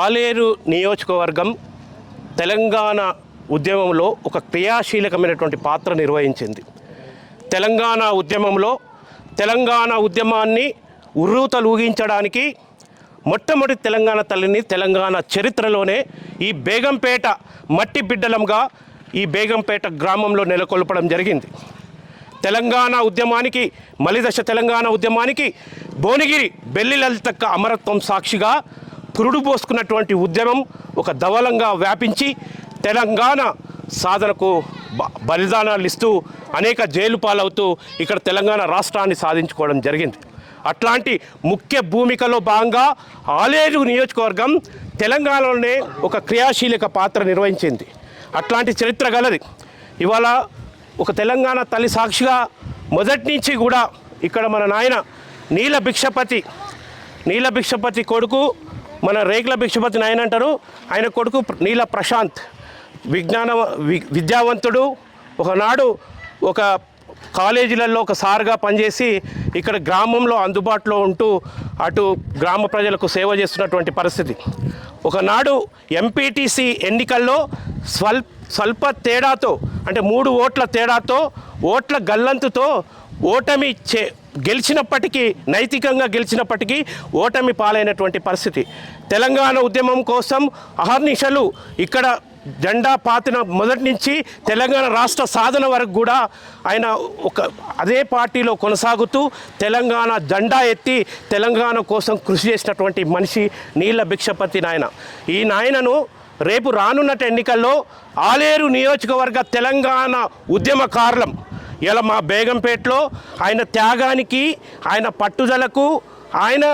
ఆలేరు నియోజకవర్గం తెలంగాణ ఉద్యమంలో ఒక క్రియాశీలకమైనటువంటి పాత్ర నిర్వహించింది. తెలంగాణ ఉద్యమంలో తెలంగాణ ఉద్యమాన్ని ఉర్రూతలూగించడానికి మొట్టమొదటి తెలంగాణ తల్లిని తెలంగాణ చరిత్రలోనే ఈ బేగంపేట మట్టి బిడ్డలంగా ఈ బేగంపేట గ్రామంలో నెలకొల్పడం జరిగింది. తెలంగాణ ఉద్యమానికి మలిదశ తెలంగాణ ఉద్యమానికి భువనగిరి బెల్లి లలితక్క అమరత్వం సాక్షిగా పురుడు పోసుకున్నటువంటి ఉద్యమం ఒక దవలంగా వ్యాపించి తెలంగాణ సాధనకు బలిదానాలు ఇస్తూ అనేక జైలు పాలవుతూ ఇక్కడ తెలంగాణ రాష్ట్రాన్ని సాధించుకోవడం జరిగింది. అట్లాంటి ముఖ్య భూమికలో భాగంగా ఆలేరు నియోజకవర్గం తెలంగాణలోనే ఒక క్రియాశీలక పాత్ర నిర్వహించింది. అట్లాంటి చరిత్ర గలది. ఇవాళ ఒక తెలంగాణ తల్లి సాక్షిగా మొదటి నుంచి కూడా ఇక్కడ మన నాయన నీల భిక్షపతి నీల భిక్షపతి కొడుకు మన రేకుల భిక్షపతి నాయన అంటారు. ఆయన కొడుకు నీల ప్రశాంత్. విజ్ఞాన వి- విద్యావంతుడు. ఒకనాడు ఒక కాలేజీలలో ఒక సార్గా పనిచేసి ఇక్కడ గ్రామంలో అందుబాటులో ఉంటూ అటు గ్రామ ప్రజలకు సేవ చేస్తున్నటువంటి పరిస్థితి. ఒకనాడు ఎంపీటీసీ ఎన్నికల్లో స్వల్ స్వల్ప తేడాతో అంటే మూడు ఓట్ల తేడాతో ఓట్ల గల్లంతుతో ఓటమి చే గెలిచినప్పటికీ నైతికంగా గెలిచినప్పటికీ ఓటమి పాలైనటువంటి పరిస్థితి. తెలంగాణ ఉద్యమం కోసం అహర్నిశలు ఇక్కడ జెండా పాతిన మొదటి నుంచి తెలంగాణ రాష్ట్ర సాధన వరకు కూడా ఆయన ఒక అదే పార్టీలో కొనసాగుతూ తెలంగాణ జెండా ఎత్తి తెలంగాణ కోసం కృషి చేసినటువంటి మనిషి నీళ్ళ భిక్షపతి నాయన. ఈ నాయనను రేపు రానున్నట ఎన్నికల్లో ఆలేరు నియోజకవర్గ తెలంగాణ ఉద్యమకారులం ఇలా మా బేగంపేటలో ఆయన త్యాగానికి ఆయన పట్టుదలకు ఆయన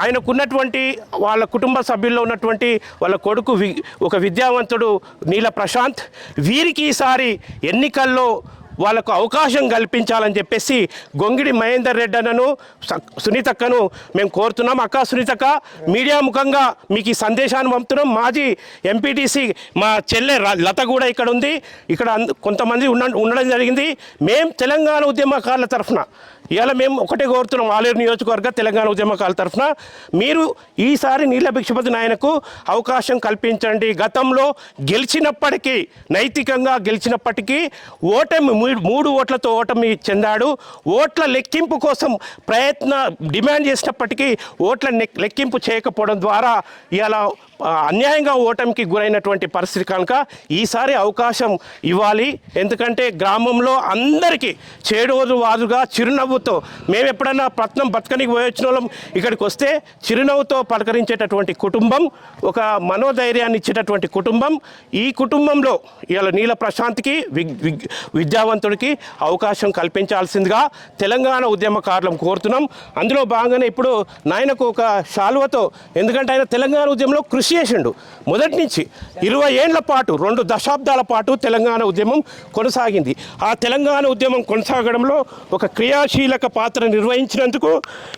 ఆయనకున్నటువంటి వాళ్ళ కుటుంబ సభ్యుల్లో ఉన్నటువంటి వాళ్ళ కొడుకు వి ఒక విద్యావంతుడు నీల ప్రశాంత్ వీరికి ఈసారి ఎన్నికల్లో వాళ్ళకు అవకాశం కల్పించాలని చెప్పేసి గొంగిడి మహేందర్ రెడ్డి అన్నను సునీతక్కను మేము కోరుతున్నాం. అక్క సునీతక్క మీడియా ముఖంగా మీకు ఈ సందేశాన్ని పంపుతున్నాం. మాజీ ఎంపీటీసీ మా చెల్లె లత కూడా ఇక్కడ ఉంది. ఇక్కడ అంద- కొంతమంది ఉన్న ఉండడం జరిగింది. మేము తెలంగాణ ఉద్యమకారుల తరఫున ఇవాళ మేము ఒకటే కోరుతున్నాం ఆలేరు నియోజకవర్గ తెలంగాణ ఉద్యమకాల తరఫున మీరు ఈసారి నీళ్ళ భిక్షపతి నాయనకు అవకాశం కల్పించండి. గతంలో గెలిచినప్పటికీ నైతికంగా గెలిచినప్పటికీ ఓటమి మూడు ఓట్లతో ఓటమి చెందాడు. ఓట్ల లెక్కింపు కోసం ప్రయత్న డిమాండ్ చేసినప్పటికీ ఓట్ల లెక్కింపు చేయకపోవడం ద్వారా ఇలా అన్యాయంగా ఓటమికి గురైనటువంటి పరిస్థితి కనుక ఈసారి అవకాశం ఇవ్వాలి. ఎందుకంటే గ్రామంలో అందరికీ చేడోదు వాదుగా చిరునవ్వుతో మేము ఎప్పుడన్నా పట్నం బతకనికి పోయొచ్చిన వాళ్ళం ఇక్కడికి వస్తే చిరునవ్వుతో పలకరించేటటువంటి కుటుంబం ఒక మనోధైర్యాన్ని ఇచ్చేటటువంటి కుటుంబం ఈ కుటుంబంలో ఇవాళ నీల ప్రశాంత్కి విద్యావంతుడికి అవకాశం కల్పించాల్సిందిగా తెలంగాణ ఉద్యమకారులం కోరుతున్నాం. అందులో భాగంగానే ఇప్పుడు నాయనకు ఒక శాలువతో ఎందుకంటే ఆయన తెలంగాణ ఉద్యమంలో కృషి చేసిండు. మొదటి నుంచి ఇరవై ఏళ్ళ పాటు రెండు దశాబ్దాల పాటు తెలంగాణ ఉద్యమం కొనసాగింది. ఆ తెలంగాణ ఉద్యమం కొనసాగడంలో ఒక క్రియాశీల కీలక పాత్ర నిర్వహించినందుకు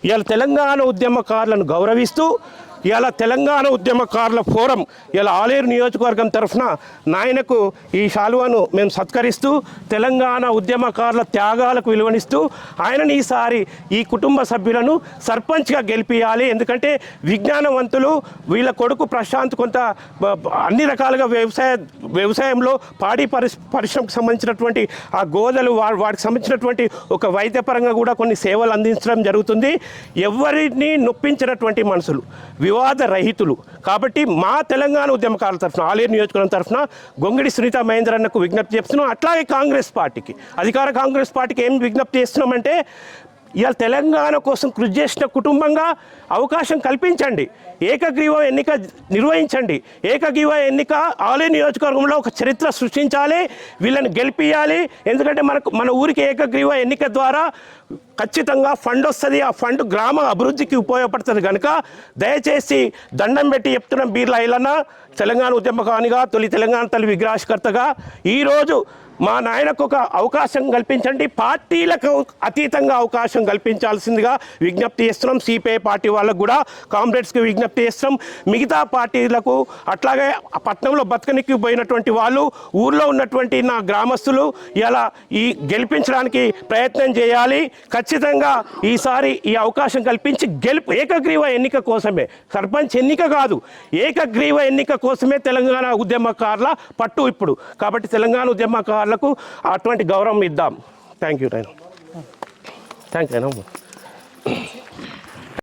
ఇవాళ తెలంగాణ ఉద్యమకారులను గౌరవిస్తూ ఇవాళ తెలంగాణ ఉద్యమకారుల ఫోరం ఇలా ఆలేరు నియోజకవర్గం తరఫున నాయనకు ఈ శాలువాను మేము సత్కరిస్తూ తెలంగాణ ఉద్యమకారుల త్యాగాలకు విలువనిస్తూ ఆయనని ఈసారి ఈ కుటుంబ సభ్యులను సర్పంచ్గా గెలిపియాలి. ఎందుకంటే విజ్ఞానవంతులు వీళ్ళ కొడుకు ప్రశాంత్ కొంత అన్ని రకాలుగా వ్యవసాయ వ్యవసాయంలో పాడి పరిశ్ పరిశ్రమకు సంబంధించినటువంటి ఆ గోదలు వా వాటికి సంబంధించినటువంటి ఒక వైద్యపరంగా కూడా కొన్ని సేవలు అందించడం జరుగుతుంది. ఎవరిని నొప్పించినటువంటి మనుషులు వివాద రహితులు కాబట్టి మా తెలంగాణ ఉద్యమకారుల తరఫున ఆలేరు నియోజకవర్గం తరఫున గొంగిడి సునీత మహేందర్ అన్నకు విజ్ఞప్తి చేస్తున్నాం. అట్లాగే కాంగ్రెస్ పార్టీకి అధికార కాంగ్రెస్ పార్టీకి ఏం విజ్ఞప్తి చేస్తున్నామంటే ఇవాళ తెలంగాణ కోసం కృషి చేసిన కుటుంబంగా అవకాశం కల్పించండి. ఏకగ్రీవ ఎన్నిక నిర్వహించండి. ఏకగ్రీవ ఎన్నిక ఆలయ నియోజకవర్గంలో ఒక చరిత్ర సృష్టించాలి వీళ్ళని గెలిపియాలి. ఎందుకంటే మనకు మన ఊరికి ఏకగ్రీవ ఎన్నిక ద్వారా ఖచ్చితంగా ఫండ్ వస్తుంది. ఆ ఫండ్ గ్రామ అభివృద్ధికి ఉపయోగపడుతుంది కనుక దయచేసి దండం పెట్టి చెప్తున్న బీర్ల ఇలాన తెలంగాణ ఉద్యమకానిగా తొలి తెలంగాణ తల్లి విగ్రహకర్తగా ఈరోజు మా నాయనకు ఒక అవకాశం కల్పించండి. పార్టీలకు అతీతంగా అవకాశం కల్పించాల్సిందిగా విజ్ఞప్తి చేస్తున్నాం. సిపిఐ పార్టీ వాళ్ళకు కూడా కామ్రేడ్స్కి విజ్ఞప్తి చేస్తున్నాం. మిగతా పార్టీలకు అట్లాగే పట్టణంలో బతకనికి పోయినటువంటి వాళ్ళు ఊర్లో ఉన్నటువంటి నా గ్రామస్తులు ఇలా ఈ గెలిపించడానికి ప్రయత్నం చేయాలి. ఖచ్చితంగా ఖచ్చితంగా ఈసారి ఈ అవకాశం కల్పించి గెలుపు ఏకగ్రీవ ఎన్నిక కోసమే. సర్పంచ్ ఎన్నిక కాదు. ఏకగ్రీవ ఎన్నిక కోసమే తెలంగాణ ఉద్యమకారుల పట్టు ఇప్పుడు. కాబట్టి తెలంగాణ ఉద్యమకారులకు అటువంటి గౌరవం ఇద్దాం. థ్యాంక్ యూ నేను థ్యాంక్ యూ